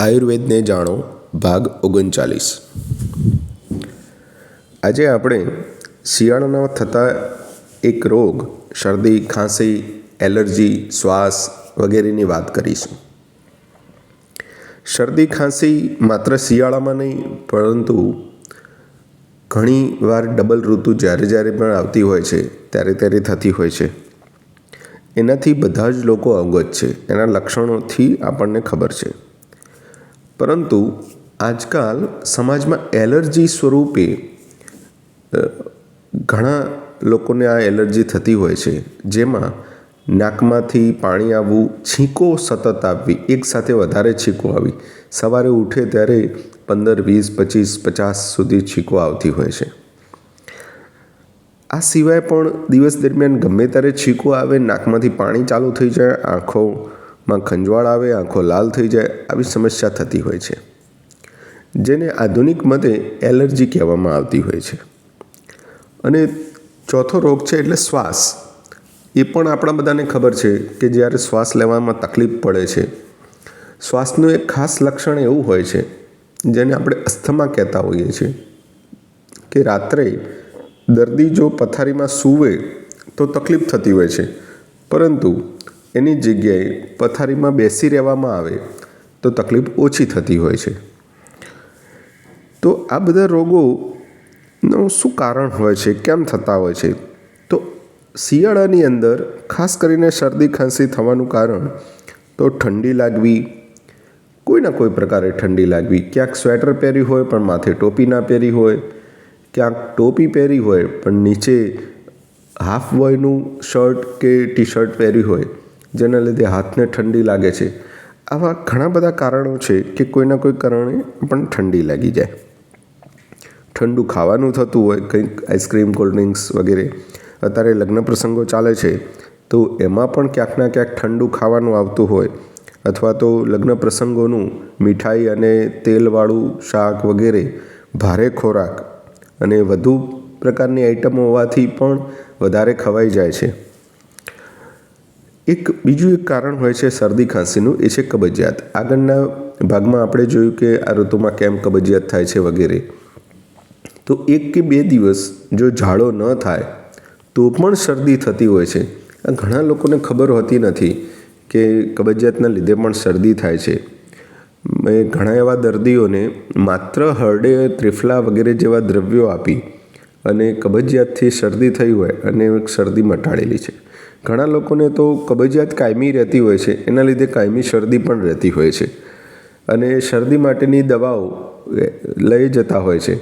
આયુર્વેદને જાણો, ભાગ ઓગણચાલીસ. આજે આપણે શિયાળાના થતા એક રોગ, શરદી, ખાંસી, એલર્જી, શ્વાસ વગેરેની વાત કરીશું. શરદી, ખાંસી માત્ર શિયાળામાં નહીં, પરંતુ ઘણી વાર ડબલ ઋતુ જ્યારે જ્યારે પણ આવતી હોય છે, ત્યારે ત્યારે થતી હોય છે. એનાથી બધા જ લોકો અવગત છે. એના લક્ષણોથી આપણને ખબર છે. પરંતુ આજકાલ સમાજમાં એલર્જી સ્વરૂપે ઘણા લોકોને આ એલર્જી થતી હોય છે. જેમાં નાકમાંથી પાણી આવવું, છીંકો સતત આવવી એકસાથે વધારે છીંકો આવી. સવારે ઉઠે ત્યારે પંદર, વીસ, પચીસ, પચાસ સુધી છીંકો આવતી હોય છે. આ સિવાય પણ દિવસ દરમિયાન ગમે ત્યારે છીંકો આવે, નાકમાંથી પાણી ચાલુ થઈ જાય આંખોમાં ખંજવાળ આવે, આંખો લાલ થઈ જાય, આવી સમસ્યા થતી હોય છે, જેને આધુનિક મતે એલર્જી કહેવામાં આવતી હોય છે. અને ચોથો રોગ છે એટલે શ્વાસ. એ પણ આપણા બધાને ખબર છે કે જ્યારે શ્વાસ લેવામાં તકલીફ પડે છે, શ્વાસનું એક ખાસ લક્ષણ એવું હોય છે, જેને આપણે અસ્થમા કહેતા હોઈએ છીએ, કે રાત્રે દર્દી જો પથારીમાં સૂવે તો તકલીફ થતી હોય છે. પરંતુ એની જગ્યાએ પથારીમાં બેસી રહેવામાં આવે તો તકલીફ ઓછી થતી હોય છે. તો આ બધા રોગોનું શું કારણ હોય છે? કેમ થતા હોય છે? તો શિયાળાની અંદર ખાસ કરીને શરદી, ખાંસી થવાનું કારણ તો ઠંડી લાગવી કોઈના કોઈ પ્રકારે ઠંડી લાગવી. ક્યાંક સ્વેટર પહેર્યું હોય પણ માથે ટોપી ના પહેરી હોય, ક્યાંક ટોપી પહેરી હોય પણ નીચે હાફ બોયનું શર્ટ કે ટી શર્ટ પહેરી હોય. જેના લીધે હાથને ઠંડી લાગે છે. આવા ઘણા બધા કારણો છે કે કોઈના કોઈ કારણે પણ ઠંડી લાગી જાય. ઠંડુ ખાવાનું થતું હોય, કંઈક આઈસ્ક્રીમ, કોલ્ડ ડ્રિંક્સ વગેરે, અત્યારે લગ્ન પ્રસંગો ચાલે છે, તો એમાં પણ ક્યાંકના ક્યાંક ઠંડુ ખાવાનું આવતું હોય, અથવા તો લગ્ન પ્રસંગોનું મીઠાઈ અને તેલવાળું શાક વગેરે, ભારે ખોરાક અને વધુ પ્રકારની આઈટમો હોવાથી પણ વધારે ખવાઈ જાય છે. એક બીજું એક કારણ હોય છે શરદી ખાંસીનું, એ છે કબજિયાત. આગળના ભાગમાં આપણે જોયું કે આ ઋતુમાં કેમ કબજિયાત થાય છે વગેરે. તો એક કે બે દિવસ જો ઝાડો ન થાય, તો પણ શરદી થતી હોય છે. આ ઘણા લોકોને ખબર હોતી નથી કે કબજિયાતના લીધે પણ શરદી થાય છે. મેં ઘણા એવા દર્દીઓને માત્ર હરડે ત્રિફલા વગેરે જેવા દ્રવ્યો આપી અને કબજિયાતથી શરદી થઈ હોય અને શરદી મટાડેલી છે. ઘણા લોકોને તો કબજિયાત કાયમી રહેતી હોય છે. એના લીધે કાયમી શરદી પણ રહેતી હોય છે. અને શરદી માટેની દવાઓ લઈ જતા હોય છે.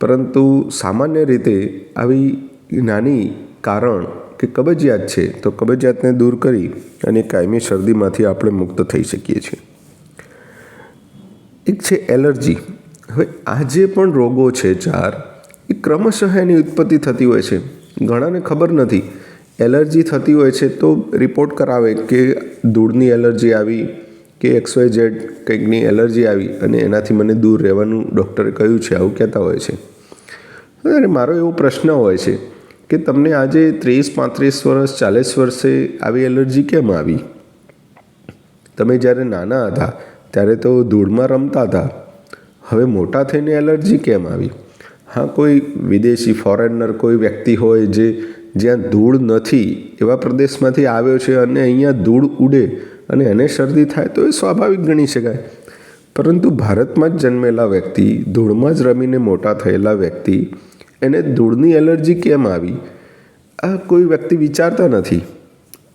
પરંતુ સામાન્ય રીતે આવી નાની કારણ કે કબજિયાત છે, તો કબજિયાતને દૂર કરી અને કાયમી શરદીમાંથી આપણે મુક્ત થઈ શકીએ છીએ. એક છે એલર્જી. હવે આ જે પણ રોગો છે ચાર એ ક્રમશઃ એની ઉત્પત્તિ થતી હોય છે. ઘણાને ખબર નથી. એલર્જી થતી હોય છે તો રિપોર્ટ કરાવે કે ધૂળની એલર્જી આવી, કે એક્સ વાય ઝેડ કંઈકની એલર્જી આવી અને એનાથી મને દૂર રહેવાનું ડૉક્ટરે કહ્યું છે, આવું કહેતા હોય છે. અરે, મારો એવો પ્રશ્ન હોય છે કે તમને આજે ત્રીસ, પાંત્રીસ વર્ષ, ચાલીસ વર્ષે આવી એલર્જી કેમ આવી? તમે જ્યારે નાના હતા, ત્યારે તો ધૂળમાં રમતા હતા. હવે મોટા થઈને એલર્જી કેમ આવી? હા, કોઈ વિદેશી, ફોરેનર કોઈ વ્યક્તિ હોય જે જ્યાં ધૂળ નથી એવા પ્રદેશમાંથી આવ્યો છે અને અહીંયા ધૂળ ઉડે અને એને શરદી થાય તો એ સ્વાભાવિક ગણી શકાય. પરંતુ ભારતમાં જ જન્મેલા વ્યક્તિ, ધૂળમાં જ રમીને મોટા થયેલા વ્યક્તિ, એને ધૂળની એલર્જી કેમ આવી? આ કોઈ વ્યક્તિ વિચારતા નથી.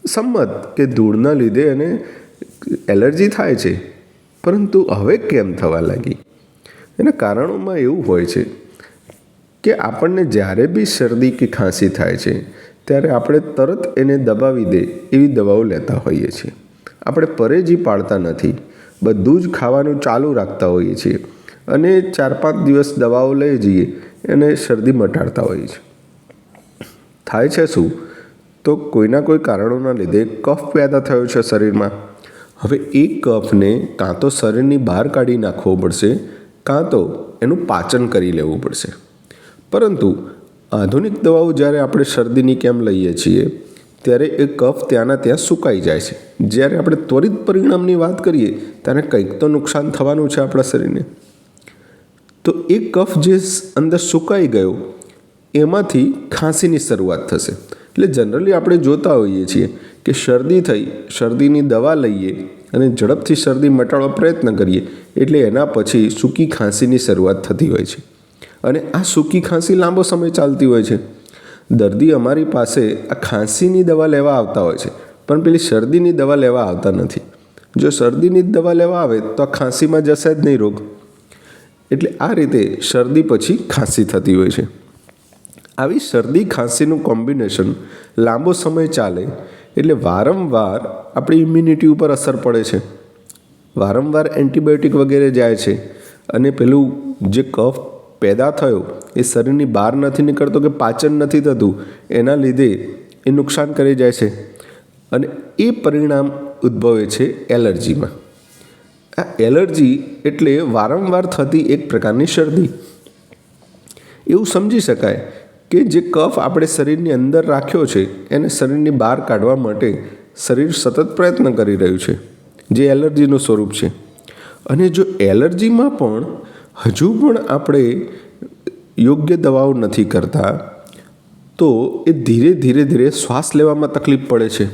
સંમત કે ધૂળના લીધે એને એલર્જી થાય છે. પરંતુ હવે કેમ થવા લાગી? એના કારણોમાં એવું હોય છે કે આપણને જ્યારે બી શરદી કે ખાંસી થાય છે, ત્યારે આપણે તરત એને દબાવી દે એવી દવાઓ લેતા હોઈએ છીએ. આપણે પરેજી પાડતા નથી. બધું જ ખાવાનું ચાલુ રાખતા હોઈએ છીએ અને ચાર પાંચ દિવસ દવાઓ લઈ જઈએ એને શરદી મટાડતા હોઈએ છીએ. થાય છે શું? તો કોઈના કોઈ કારણોના લીધે કફ પેદા થયો છે શરીરમાં. હવે એ કફને કાં તો શરીરની બહાર કાઢી નાખવો પડશે, કાં તો એનું પાચન કરી લેવું પડશે. પરંતુ આધુનિક દવાઓ જ્યારે આપણે શરદીની કેમ લઈએ છીએ, ત્યારે એ કફ ત્યાંના ત્યાં સુકાઈ જાય છે. જ્યારે આપણે ત્વરિત પરિણામની વાત કરીએ, ત્યારે કંઈક તો નુકસાન થવાનું છે આપણા શરીરને. તો એ કફ જે અંદર સુકાઈ ગયો, એમાંથી ખાંસીની શરૂઆત થશે. એટલે જનરલી આપણે જોતા હોઈએ છીએ કે શરદી થઈ, શરદીની દવા લઈએ અને ઝડપથી શરદી મટાડવા પ્રયત્ન કરીએ, એટલે એના પછી સૂકી ખાંસીની શરૂઆત થતી હોય છે. અને આ સૂકી ખાંસી લાંબો સમય ચાલતી હોય છે. દર્દી અમારી પાસે આ ખાંસીની દવા લેવા આવતા હોય છે, પણ પેલી શરદીની દવા લેવા આવતા નથી. જો શરદીની જ દવા લેવા આવે, તો આ ખાંસીમાં જશે જ નહીં રોગ. એટલે આ રીતે શરદી પછી ખાંસી થતી હોય છે. આવી શરદી ખાંસીનું કોમ્બિનેશન લાંબો સમય ચાલે, એટલે વારંવાર આપણી ઇમ્યુનિટી ઉપર અસર પડે છે. વારંવાર એન્ટીબાયોટિક વગેરે જાય છે, અને પેલું જે કફ પેદા થયો. એ શરીરની બહાર નથી નીકળતો કે પાચન નથી થતું, એના લીધે એ નુકસાન કરી જાય છે. અને એ પરિણામ ઉદ્ભવે છે એલર્જીમાં. આ એલર્જી એટલે વારંવાર થતી એક પ્રકારની શરદી. એવું સમજી શકાય કે જે કફ આપણે શરીરની અંદર રાખ્યો છે, એને શરીરની બહાર કાઢવા માટે શરીર સતત પ્રયત્ન કરી રહ્યું છે, જે એલર્જીનું સ્વરૂપ છે. અને જો એલર્જીમાં પણ હજુ પણ આપણે યોગ્ય દવાઓ નથી કરતા, તો એ ધીરે ધીરે ધીરે શ્વાસ લેવામાં તકલીફ પડે છે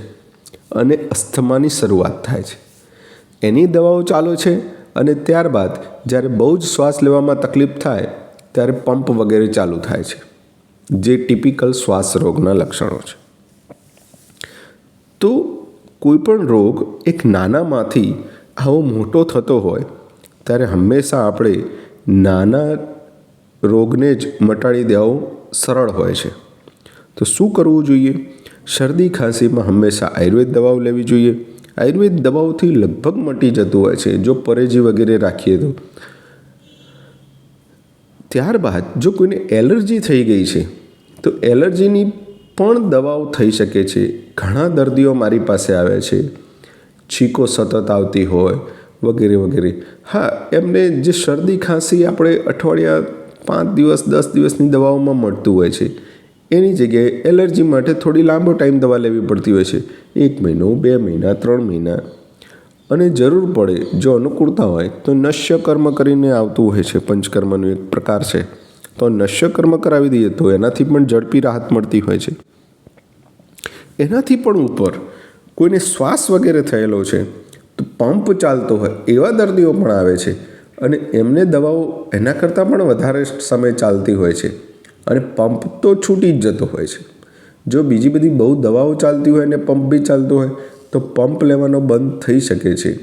અને અસ્થમાની શરૂઆત થાય છે. એની દવાઓ ચાલુ છે અને ત્યારબાદ જ્યારે બહુ જ શ્વાસ લેવામાં તકલીફ થાય, ત્યારે પંપ વગેરે ચાલુ થાય છે, જે ટિપિકલ શ્વાસ રોગના લક્ષણો છે. તો કોઈપણ રોગ એક નાનામાંથી આવો મોટો થતો હોય, ત્યારે હંમેશા આપણે નાના રોગને જ મટાડી દેવો સરળ હોય છે. તો શું કરવું જોઈએ? શરદી ખાંસીમાં હંમેશા આયુર્વેદ દવાઓ લેવી જોઈએ. આયુર્વેદ દવાઓથી લગભગ મટી જતું હોય છે, જો પરેજી વગેરે રાખીએ તો. ત્યારબાદ જો કોઈને એલર્જી થઈ ગઈ છે, તો એલર્જીની પણ દવાઓ થઈ શકે છે. ઘણા દર્દીઓ મારી પાસે આવે છે. છીકો સતત આવતી હોય વગેરે વગેરે. હા, એમને જે શરદી ખાંસી આપણે અઠવાડિયા પાંચ દિવસ, દસ દિવસની દવાઓમાં મળતું હોય છે, એની જગ્યાએ એલર્જી માટે થોડી લાંબો ટાઈમ દવા લેવી પડતી હોય છે. એક મહિનો, બે મહિના, ત્રણ મહિના. અને જરૂર પડે, જો અનુકૂળતા હોય, તો નશ્ય કર્મ કરીને આવતું હોય છે. પંચકર્મનો એક પ્રકાર છે. તો નશ્ય કર્મ કરાવી દઈએ તો એનાથી પણ ઝડપી રાહત મળતી હોય છે. એનાથી પણ ઉપર કોઈને શ્વાસ વગેરે થયેલો છે તો પંપ ચાલતો હોય એવા દર્દીઓ પણ આવે છે અને એમને દવાઓ એના કરતાં પણ વધારે સમય ચાલતી હોય છે અને પંપ તો છૂટી જ જતો હોય છે. જો બીજી બધી બહુ દવાઓ ચાલતી હોય અને પંપ બી ચાલતો હોય, તો પંપ લેવાનો બંધ થઈ શકે છે.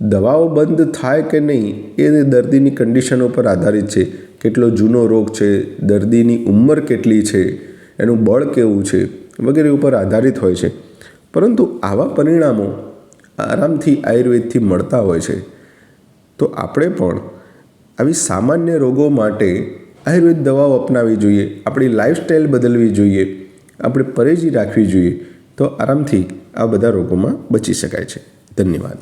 દવાઓ બંધ થાય કે નહીં એ દર્દીની કન્ડિશન ઉપર આધારિત છે. કેટલો જૂનો રોગ છે, દર્દીની ઉંમર કેટલી છે, એનું બળ કેવું છે વગેરે ઉપર આધારિત હોય છે. પરંતુ આવા પરિણામો આરામથી આયુર્વેદથી મળતા હોય છે. તો આપણે પણ આવી સામાન્ય રોગો માટે આયુર્વેદ દવાઓ અપનાવવી જોઈએ, આપણી લાઈફસ્ટાઈલ બદલવી જોઈએ, આપણે પરેજી રાખવી જોઈએ, તો આરામથી આ બધા રોગોમાં બચી શકાય છે. ધન્યવાદ.